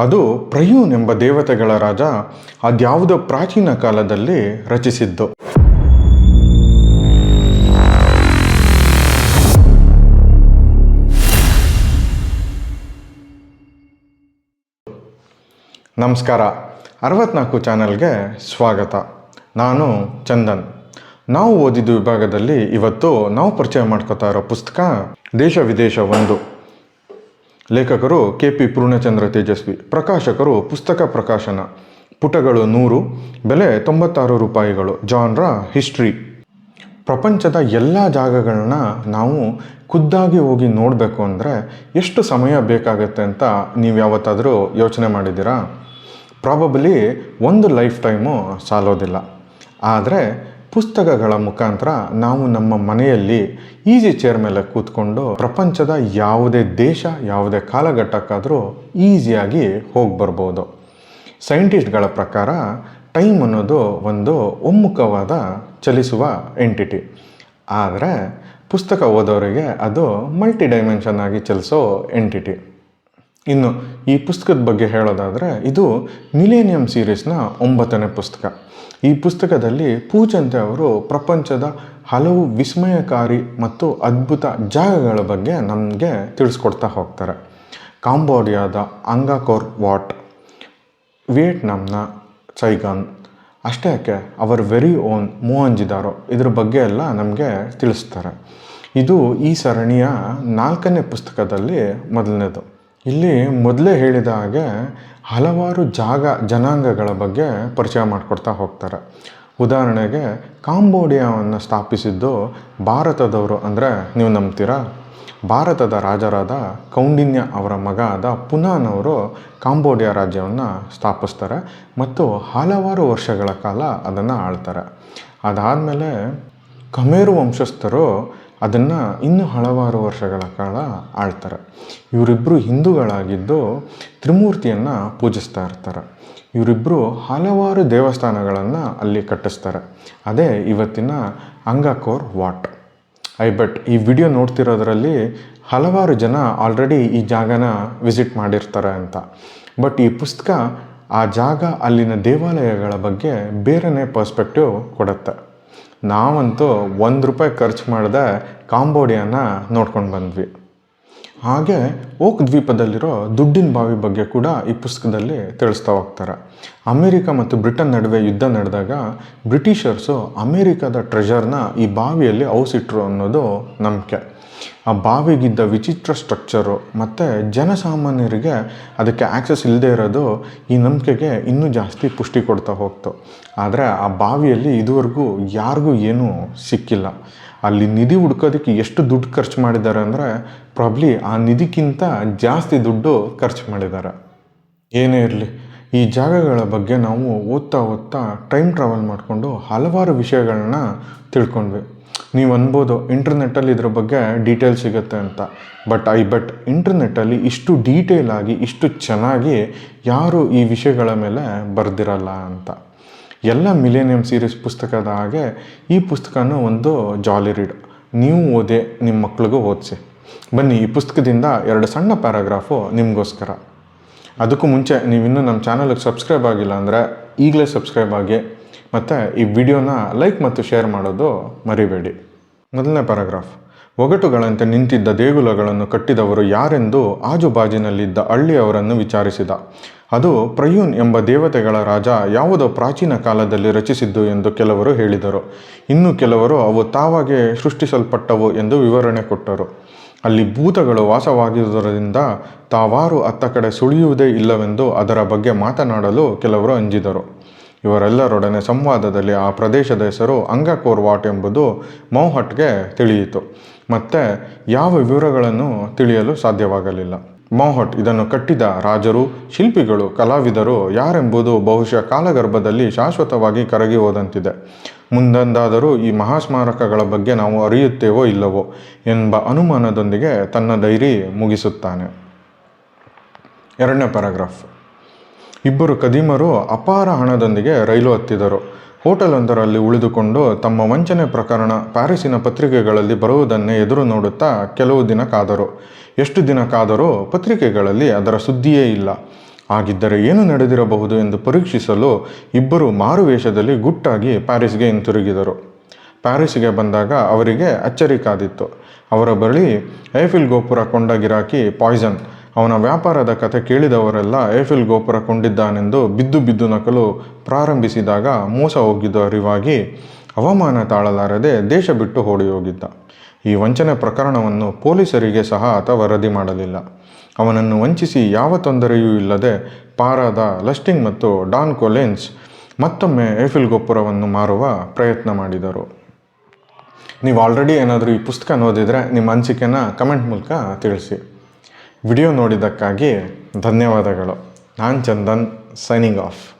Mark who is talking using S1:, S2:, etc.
S1: ಅದು ಪ್ರಯೂನ್ ಎಂಬ ದೇವತೆಗಳ ರಾಜ ಅದ್ಯಾವುದೋ ಪ್ರಾಚೀನ ಕಾಲದಲ್ಲಿ ರಚಿಸಿದ್ದು. ನಮಸ್ಕಾರ. ಅರವತ್ನಾಲ್ಕು ಚಾನಲ್ಗೆ ಸ್ವಾಗತ. ನಾನು ಚಂದನ್. ನಾವು ಓದಿದ ವಿಭಾಗದಲ್ಲಿ ಇವತ್ತು ನಾವು ಪರಿಚಯ ಮಾಡ್ಕೋತಾ ಇರೋ ಪುಸ್ತಕ ದೇಶ ವಿದೇಶ ಒಂದು. ಲೇಖಕರು ಕೆ ಪಿ ಪೂರ್ಣಚಂದ್ರ ತೇಜಸ್ವಿ, ಪ್ರಕಾಶಕರು ಪುಸ್ತಕ ಪ್ರಕಾಶನ, ಪುಟಗಳು ನೂರು, ಬೆಲೆ ತೊಂಬತ್ತಾರು ರೂಪಾಯಿಗಳು, ಜಾನ್ರ ಹಿಸ್ಟ್ರಿ. ಪ್ರಪಂಚದ ಎಲ್ಲ ಜಾಗಗಳನ್ನ ನಾವು ಖುದ್ದಾಗಿ ಹೋಗಿ ನೋಡಬೇಕು ಅಂದರೆ ಎಷ್ಟು ಸಮಯ ಬೇಕಾಗುತ್ತೆ ಅಂತ ನೀವು ಯಾವತ್ತಾದರೂ ಯೋಚನೆ ಮಾಡಿದ್ದೀರಾ? ಪ್ರಾಬಬಲಿ ಒಂದು ಲೈಫ್ ಟೈಮು ಸಾಲೋದಿಲ್ಲ. ಆದರೆ ಪುಸ್ತಕಗಳ ಮುಖಾಂತರ ನಾವು ನಮ್ಮ ಮನೆಯಲ್ಲಿ ಈಸಿ ಚೇರ್ ಮೇಲೆ ಕೂತ್ಕೊಂಡು ಪ್ರಪಂಚದ ಯಾವುದೇ ದೇಶ, ಯಾವುದೇ ಕಾಲಘಟ್ಟಕ್ಕಾದರೂ ಈಸಿಯಾಗಿ ಹೋಗಿ ಬರ್ಬೋದು. ಸೈಂಟಿಸ್ಟ್ಗಳ ಪ್ರಕಾರ ಟೈಮ್ ಅನ್ನೋದು ಒಂದು ಒಮ್ಮುಖವಾದ ಚಲಿಸುವ ಎಂಟಿಟಿ ಆದರೆ ಪುಸ್ತಕ ಓದೋರಿಗೆ ಅದು ಮಲ್ಟಿ ಡೈಮೆನ್ಷನ್ ಆಗಿ ಚಲಿಸೋ ಎಂಟಿಟಿ ಇನ್ನು ಈ ಪುಸ್ತಕದ ಬಗ್ಗೆ ಹೇಳೋದಾದರೆ ಇದು ಮಿಲೇನಿಯಂ ಸೀರೀಸ್ನ ಒಂಬತ್ತನೇ ಪುಸ್ತಕ. ಈ ಪುಸ್ತಕದಲ್ಲಿ ಪೂಜಂತೆ ಅವರು ಪ್ರಪಂಚದ ಹಲವು ವಿಸ್ಮಯಕಾರಿ ಮತ್ತು ಅದ್ಭುತ ಜಾಗಗಳ ಬಗ್ಗೆ ನಮಗೆ ತಿಳಿಸ್ಕೊಡ್ತಾ ಹೋಗ್ತಾರೆ. ಕಾಂಬೋಡಿಯಾದ ಅಂಗಾಕೋರ್ ವಾಟ್, ವಿಯೆಟ್ನಾಂನ ಸೈಗಾನ್, ಅಷ್ಟೇ ಯಾಕೆ ಅವರ ವೆರಿ ಓನ್ ಮೋಹಂಜಿದಾರೋ ಇದ್ರ ಬಗ್ಗೆ ಎಲ್ಲ ನಮಗೆ ತಿಳಿಸ್ತಾರೆ. ಇದು ಈ ಸರಣಿಯ ನಾಲ್ಕನೇ ಪುಸ್ತಕದಲ್ಲಿ ಮೊದಲನೇದು. ಇಲ್ಲಿ ಮೊದಲೇ ಹೇಳಿದ ಹಾಗೆ ಹಲವಾರು ಜಾಗ, ಜನಾಂಗಗಳ ಬಗ್ಗೆ ಪರಿಚಯ ಮಾಡಿಕೊಡ್ತಾ ಹೋಗ್ತಾರೆ. ಉದಾಹರಣೆಗೆ ಕಾಂಬೋಡಿಯಾವನ್ನು ಸ್ಥಾಪಿಸಿದ್ದು ಭಾರತದವರು ಅಂದರೆ ನೀವು ನಂಬ್ತೀರಾ? ಭಾರತದ ರಾಜರಾದ ಕೌಂಡಿನ್ಯ ಅವರ ಮಗ ಆದ ಪುನಾನವರು ಕಾಂಬೋಡಿಯಾ ರಾಜ್ಯವನ್ನು ಸ್ಥಾಪಿಸ್ತಾರೆ ಮತ್ತು ಹಲವಾರು ವರ್ಷಗಳ ಕಾಲ ಅದನ್ನು ಆಳ್ತಾರೆ. ಅದಾದಮೇಲೆ ಖಮೇರು ವಂಶಸ್ಥರು ಅದನ್ನು ಇನ್ನೂ ಹಲವಾರು ವರ್ಷಗಳ ಕಾಲ ಆಳ್ತಾರೆ. ಇವರಿಬ್ಬರು ಹಿಂದೂಗಳಾಗಿದ್ದು ತ್ರಿಮೂರ್ತಿಯನ್ನು ಪೂಜಿಸ್ತಾ ಇರ್ತಾರೆ. ಇವರಿಬ್ಬರು ಹಲವಾರು ದೇವಸ್ಥಾನಗಳನ್ನು ಅಲ್ಲಿ ಕಟ್ಟಿಸ್ತಾರೆ. ಅದೇ ಇವತ್ತಿನ ಅಂಗಕೋರ್ ವಾಟ್. ಐ ಬಟ್ ಈ ವಿಡಿಯೋ ನೋಡ್ತಿರೋದ್ರಲ್ಲಿ ಹಲವಾರು ಜನ ಆಲ್ರೆಡಿ ಈ ಜಾಗನ ವಿಸಿಟ್ ಮಾಡಿರ್ತಾರೆ ಅಂತ. ಬಟ್ ಈ ಪುಸ್ತಕ ಆ ಜಾಗ ಅಲ್ಲಿನ ದೇವಾಲಯಗಳ ಬಗ್ಗೆ ಬೇರೆನೇ ಪರ್ಸ್ಪೆಕ್ಟಿವ್ ಕೊಡುತ್ತೆ. ನಾವಂತೂ ಒಂದು ರೂಪಾಯಿ ಖರ್ಚು ಮಾಡದೆ ಕಾಂಬೋಡಿಯಾನ ನೋಡ್ಕೊಂಡು ಬಂದ್ವಿ. ಹಾಗೆ ಓಕ್ ದ್ವೀಪದಲ್ಲಿರೋ ದುಡ್ಡಿನ ಬಾವಿ ಬಗ್ಗೆ ಕೂಡ ಈ ಪುಸ್ತಕದಲ್ಲಿ ತಿಳಿಸ್ತಾ ಹೋಗ್ತಾರೆ. ಅಮೇರಿಕ ಮತ್ತು ಬ್ರಿಟನ್ ನಡುವೆ ಯುದ್ಧ ನಡೆದಾಗ ಬ್ರಿಟಿಷರ್ಸು ಅಮೇರಿಕದ ಟ್ರೆಜರ್ನ ಈ ಬಾವಿಯಲ್ಲಿ ಔಸಿಟ್ರು ಅನ್ನೋದು ನಂಬಿಕೆ. ಆ ಬಾವಿಗಿದ್ದ ವಿಚಿತ್ರ ಸ್ಟ್ರಕ್ಚರು ಮತ್ತು ಜನಸಾಮಾನ್ಯರಿಗೆ ಅದಕ್ಕೆ ಆ್ಯಕ್ಸಸ್ ಇಲ್ಲದೆ ಇರೋದು ಈ ನಂಬಿಕೆಗೆ ಇನ್ನೂ ಜಾಸ್ತಿ ಪುಷ್ಟಿ ಕೊಡ್ತಾ ಹೋಗ್ತು. ಆದರೆ ಆ ಬಾವಿಯಲ್ಲಿ ಇದುವರೆಗೂ ಯಾರಿಗೂ ಏನೂ ಸಿಕ್ಕಿಲ್ಲ. ಅಲ್ಲಿ ನಿಧಿ ಹುಡ್ಕೋದಕ್ಕೆ ಎಷ್ಟು ದುಡ್ಡು ಖರ್ಚು ಮಾಡಿದ್ದಾರೆ ಅಂದರೆ ಪ್ರಾಬ್ಲಿ ಆ ನಿಧಿಗಿಂತ ಜಾಸ್ತಿ ದುಡ್ಡು ಖರ್ಚು ಮಾಡಿದ್ದಾರೆ. ಏನೇ ಇರಲಿ. ಈ ಜಾಗಗಳ ಬಗ್ಗೆ ನಾವು ಓದ್ತಾ ಓದ್ತಾ ಟೈಮ್ ಟ್ರಾವೆಲ್ ಮಾಡಿಕೊಂಡು ಹಲವಾರು ವಿಷಯಗಳನ್ನ ತಿಳ್ಕೊಂಡ್ವಿ. ನೀವು ಅನ್ಬೋದು ಇಂಟರ್ನೆಟ್ಟಲ್ಲಿ ಇದ್ರ ಬಗ್ಗೆ ಡೀಟೇಲ್ ಸಿಗುತ್ತೆ ಅಂತ. ಬಟ್ ಐ ಬಟ್ ಇಂಟರ್ನೆಟ್ಟಲ್ಲಿ ಇಷ್ಟು ಡೀಟೇಲ್ ಆಗಿ, ಇಷ್ಟು ಚೆನ್ನಾಗಿ ಯಾರು ಈ ವಿಷಯಗಳ ಮೇಲೆ ಬರೆದಿರಲ್ಲ ಅಂತ. ಎಲ್ಲ ಮಿಲೇನಿಯಂ ಸೀರೀಸ್ ಪುಸ್ತಕದ ಹಾಗೆ ಈ ಪುಸ್ತಕನೂ ಒಂದು ಜಾಲಿ ರೀಡ್ ನೀವು ಓದೆ ನಿಮ್ಮ ಮಕ್ಳಿಗೂ ಓದಿಸಿ. ಬನ್ನಿ ಈ ಪುಸ್ತಕದಿಂದ ಎರಡು ಸಣ್ಣ ಪ್ಯಾರಾಗ್ರಾಫು ನಿಮಗೋಸ್ಕರ. ಅದಕ್ಕೂ ಮುಂಚೆ ನೀವು ಇನ್ನೂ ನಮ್ಮ ಚಾನಲ್ಗೆ ಸಬ್ಸ್ಕ್ರೈಬ್ ಆಗಿಲ್ಲ ಅಂದರೆ ಈಗಲೇ ಸಬ್ಸ್ಕ್ರೈಬ್ ಆಗಿ ಮತ್ತು ಈ ವಿಡಿಯೋನ ಲೈಕ್ ಮತ್ತು ಶೇರ್ ಮಾಡೋದು ಮರಿಬೇಡಿ. ಮೊದಲನೇ ಪ್ಯಾರಾಗ್ರಾಫ್. ಒಗಟುಗಳಂತೆ ನಿಂತಿದ್ದ ದೇಗುಲಗಳನ್ನು ಕಟ್ಟಿದವರು ಯಾರೆಂದು ಆಜುಬಾಜಿನಲ್ಲಿದ್ದ ಹಳ್ಳಿಯವರನ್ನು ವಿಚಾರಿಸಿದ. ಅದು ಪ್ರಯೂನ್ ಎಂಬ ದೇವತೆಗಳ ರಾಜ ಯಾವುದೋ ಪ್ರಾಚೀನ ಕಾಲದಲ್ಲಿ ರಚಿಸಿದ್ದು ಎಂದು ಕೆಲವರು ಹೇಳಿದರು. ಇನ್ನು ಕೆಲವರು ಅವು ತಾವಾಗೆ ಸೃಷ್ಟಿಸಲ್ಪಟ್ಟವು ಎಂದು ವಿವರಣೆ ಕೊಟ್ಟರು. ಅಲ್ಲಿ ಭೂತಗಳು ವಾಸವಾಗಿರುವುದರಿಂದ ತಾವಾರು ಅತ್ತ ಕಡೆ ಸುಳಿಯುವುದೇ ಇಲ್ಲವೆಂದು ಅದರ ಬಗ್ಗೆ ಮಾತನಾಡಲು ಕೆಲವರು ಅಂಜಿದರು. ಇವರೆಲ್ಲರೊಡನೆ ಸಂವಾದದಲ್ಲಿ ಆ ಪ್ರದೇಶದ ಹೆಸರು ಅಂಗಕೋರ್ವಾಟ್ ಎಂಬುದು ಮೌಹಟ್ಗೆ ತಿಳಿಯಿತು. ಮತ್ತು ಯಾವ ವಿವರಗಳನ್ನು ತಿಳಿಯಲು ಸಾಧ್ಯವಾಗಲಿಲ್ಲ. ಮೌಹಟ್ ಇದನ್ನು ಕಟ್ಟಿದ ರಾಜರು, ಶಿಲ್ಪಿಗಳು, ಕಲಾವಿದರು ಯಾರೆಂಬುದು ಬಹುಶಃ ಕಾಲಗರ್ಭದಲ್ಲಿ ಶಾಶ್ವತವಾಗಿ ಕರಗಿ ಹೋದಂತಿದೆ. ಮುಂದೊಂದಾದರೂ ಈ ಮಹಾಸ್ಮಾರಕಗಳ ಬಗ್ಗೆ ನಾವು ಅರಿಯುತ್ತೇವೋ ಇಲ್ಲವೋ ಎಂಬ ಅನುಮಾನದೊಂದಿಗೆ ತನ್ನ ಡೈರಿ ಮುಗಿಸುತ್ತಾನೆ. ಎರಡನೇ ಪ್ಯಾರಾಗ್ರಾಫ್. ಇಬ್ಬರು ಕದೀಮರು ಅಪಾರ ಹಣದೊಂದಿಗೆ ರೈಲು ಹತ್ತಿದರು. ಹೋಟೆಲೊಂದರಲ್ಲಿ ಉಳಿದುಕೊಂಡು ತಮ್ಮ ವಂಚನೆ ಪ್ರಕರಣ ಪ್ಯಾರಿಸಿನ ಪತ್ರಿಕೆಗಳಲ್ಲಿ ಬರುವುದನ್ನೇ ಎದುರು ನೋಡುತ್ತಾ ಕೆಲವು ದಿನ ಕಾದರು, ಎಷ್ಟು ದಿನ ಕಾದರೂ ಪತ್ರಿಕೆಗಳಲ್ಲಿ ಅದರ ಸುದ್ದಿಯೇ ಇಲ್ಲ. ಆಗಿದ್ದರೆ ಏನು ನಡೆದಿರಬಹುದು ಎಂದು ಪರೀಕ್ಷಿಸಲು ಇಬ್ಬರು ಮಾರುವೇಷದಲ್ಲಿ ಗುಟ್ಟಾಗಿ ಪ್ಯಾರಿಸ್ಗೆ ಹಿಂತಿರುಗಿದರು. ಪ್ಯಾರಿಸ್ಗೆ ಬಂದಾಗ ಅವರಿಗೆ ಅಚ್ಚರಿ ಕಾದಿತ್ತು. ಅವರ ಬಳಿ ಐಫಿಲ್ ಗೋಪುರ ಕೊಂಡ ಗಿರಾಕಿ ಪಾಯ್ಸನ್ ಅವನ ವ್ಯಾಪಾರದ ಕತೆ ಕೇಳಿದವರೆಲ್ಲ ಏಫಿಲ್ ಗೋಪುರ ಕೊಂಡಿದ್ದಾನೆಂದು ಬಿದ್ದು ಬಿದ್ದು ನಕಲು ಪ್ರಾರಂಭಿಸಿದಾಗ ಮೋಸ ಹೋಗಿದ್ದ ಅರಿವಾಗಿ ಅವಮಾನ ತಾಳಲಾರದೆ ದೇಶ ಬಿಟ್ಟು ಓಡಿ ಹೋಗಿದ್ದ ಈ ವಂಚನೆ ಪ್ರಕರಣವನ್ನು ಪೊಲೀಸರಿಗೆ ಸಹ ಆತ ವರದಿ ಮಾಡಲಿಲ್ಲ. ಅವನನ್ನು ವಂಚಿಸಿ ಯಾವ ತೊಂದರೆಯೂ ಇಲ್ಲದೆ ಪಾರಾದ ಲಸ್ಟಿಂಗ್ ಮತ್ತು ಡಾನ್ ಕೊಲೆನ್ಸ್ ಮತ್ತೊಮ್ಮೆ ಏಫಿಲ್ ಗೋಪುರವನ್ನು ಮಾರುವ ಪ್ರಯತ್ನ ಮಾಡಿದರು. ನೀವು ಆಲ್ರೆಡಿ ಏನಾದರೂ ಈ ಪುಸ್ತಕ ಓದಿದರೆ ನಿಮ್ಮ ಅನಿಸಿಕೆನ ಕಮೆಂಟ್ ಮೂಲಕ ತಿಳಿಸಿ. ವಿಡಿಯೋ ನೋಡಿದ್ದಕ್ಕಾಗಿ ಧನ್ಯವಾದಗಳು. ನಾನು ಚಂದನ್ ಸೈನಿಂಗ್ ಆಫ್